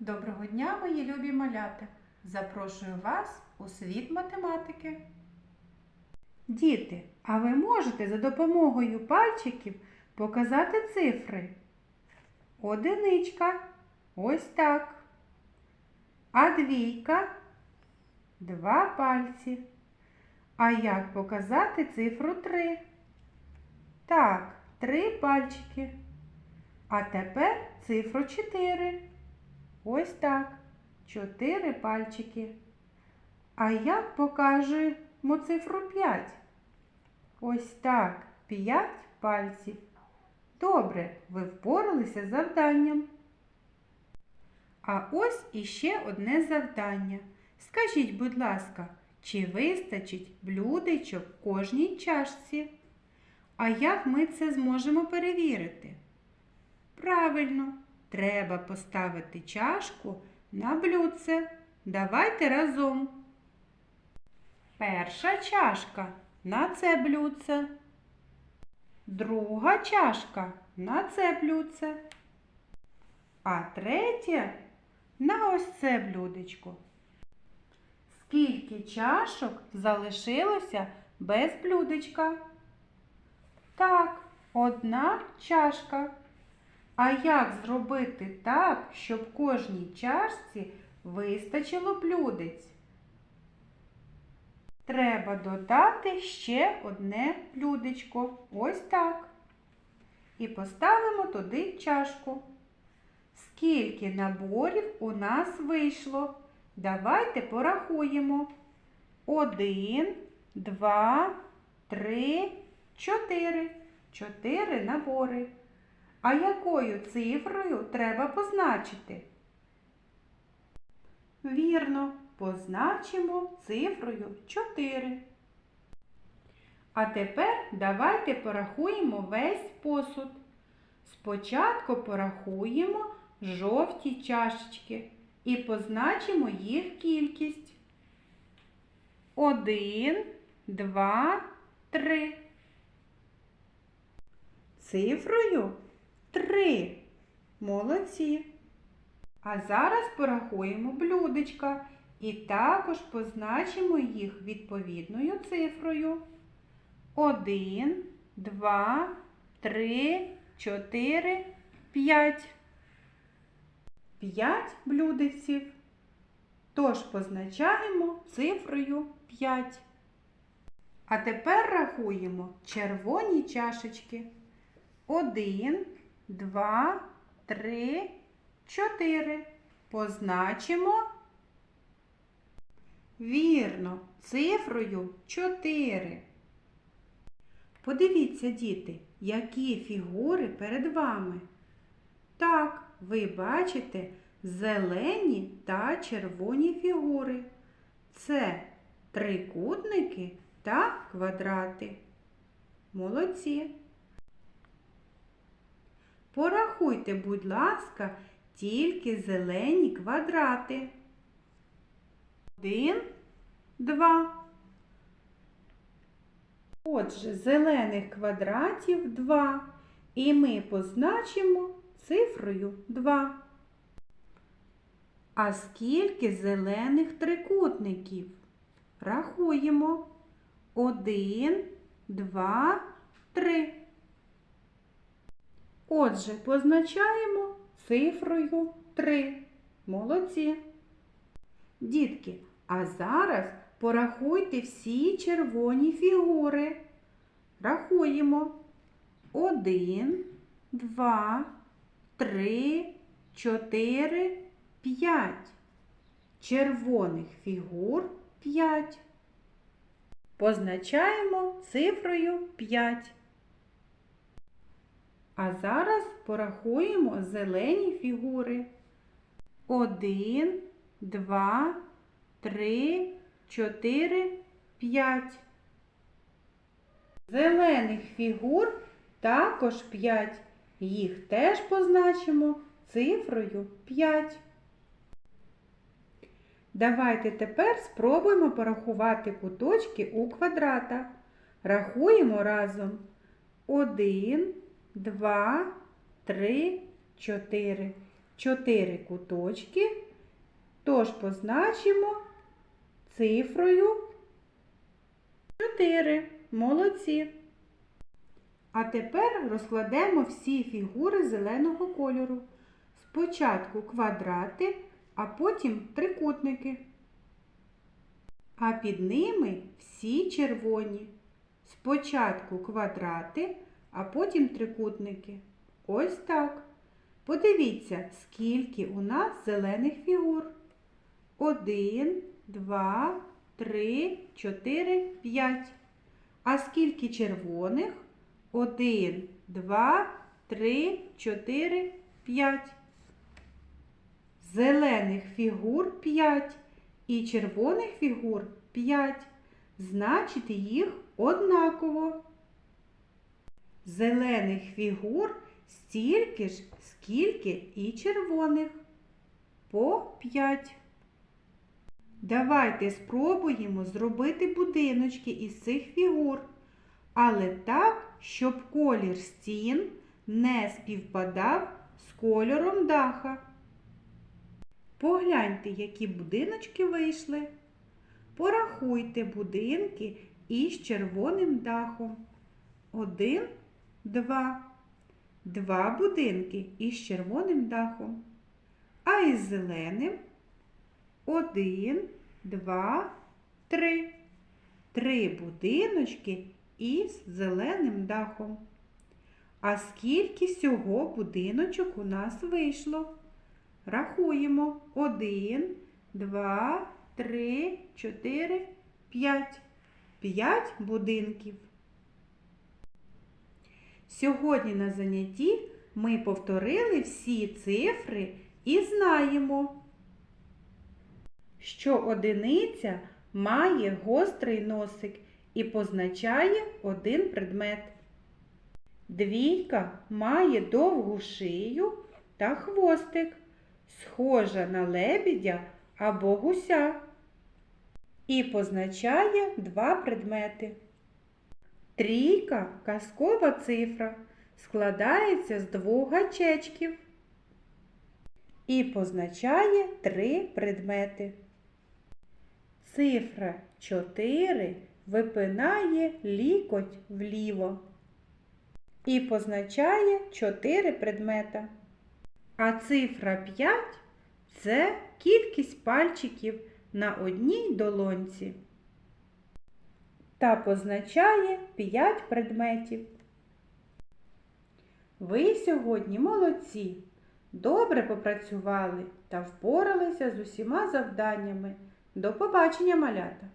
Доброго дня, мої любі малята! Запрошую вас у світ математики. Діти, а ви можете за допомогою пальчиків показати цифри? Одиничка. Ось так. А двійка два пальці. А як показати цифру три? Так, три пальчики. А тепер цифру чотири. Ось так. Чотири пальчики. А як покажемо цифру 5? Ось так. П'ять пальців. Добре, ви впоралися з завданням. А ось іще одне завдання. Скажіть, будь ласка, чи вистачить блюдечок кожній чашці? А як ми це зможемо перевірити? Правильно, треба поставити чашку на блюдце. Давайте разом. Перша чашка на це блюдце. Друга чашка на це блюдце. А третя на ось це блюдечко. Скільки чашок залишилося без блюдечка? Так, одна чашка. А як зробити так, щоб кожній чашці вистачило блюдець? Треба додати ще одне блюдечко. Ось так. І поставимо туди чашку. Скільки наборів у нас вийшло? Давайте порахуємо. Один, два, три, чотири. Чотири набори. А якою цифрою треба позначити? Вірно, позначимо цифрою 4. А тепер давайте порахуємо весь посуд. Спочатку порахуємо жовті чашечки і позначимо їх кількість. Один, два, три. Цифрою три. Молодці. А зараз порахуємо блюдечка і також позначимо їх відповідною цифрою. Один, два, три, чотири, п'ять. П'ять блюдеців. Тож позначаємо цифрою 5. А тепер рахуємо червоні чашечки. Один, два, три, чотири. Позначимо. Вірно, цифрою 4. Подивіться, діти, які фігури перед вами. Так, ви бачите зелені та червоні фігури. Це трикутники та квадрати. Молодці. Порахуйте, будь ласка, тільки зелені квадрати. Один, два. Отже, зелених квадратів два. І ми позначимо цифрою 2. А скільки зелених трикутників? Рахуємо. Один, два, три. Отже, позначаємо цифрою 3. Молодці. Дітки, а зараз порахуйте всі червоні фігури. Рахуємо. Один, два, три, чотири, п'ять. Червоних фігур п'ять. Позначаємо цифрою 5. А зараз порахуємо зелені фігури. Один, два, три, чотири, п'ять. Зелених фігур також 5. Їх теж позначимо цифрою 5. Давайте тепер спробуємо порахувати куточки у квадратах. Рахуємо разом. 1, 2, 3, 4. чотири куточки, тож позначимо цифрою 4. Молодці. А тепер розкладемо всі фігури зеленого кольору. Спочатку квадрати, а потім трикутники. А під ними всі червоні. Спочатку квадрати, а потім трикутники. Ось так. Подивіться, скільки у нас зелених фігур. Один, два, три, чотири, п'ять. А скільки червоних? Один, два, три, чотири, п'ять. Зелених фігур п'ять і червоних фігур п'ять. Значить, їх однаково. Зелених фігур стільки ж, скільки і червоних. По п'ять. Давайте спробуємо зробити будиночки із цих фігур, але так, щоб колір стін не співпадав з кольором даха. Погляньте, які будиночки вийшли. Порахуйте будинки із червоним дахом. Один, два. Два будинки із червоним дахом. А із зеленим один, два, три. Три будиночки із зеленим дахом. А скільки всього будиночок у нас вийшло? Рахуємо. Один, два, три, чотири, п'ять. П'ять будинків. Сьогодні на занятті ми повторили всі цифри і знаємо, що одиниця має гострий носик і позначає один предмет. Двійка має довгу шию та хвостик, схожа на лебідя або гуся. І позначає два предмети. Трійка казкова цифра складається з двох гачечків і позначає три предмети. Цифра 4 випинає лікоть вліво і позначає 4 предмета. А цифра 5 це кількість пальчиків на одній долонці та позначає 5 предметів. Ви сьогодні молодці, добре попрацювали та впоралися з усіма завданнями. До побачення, малята!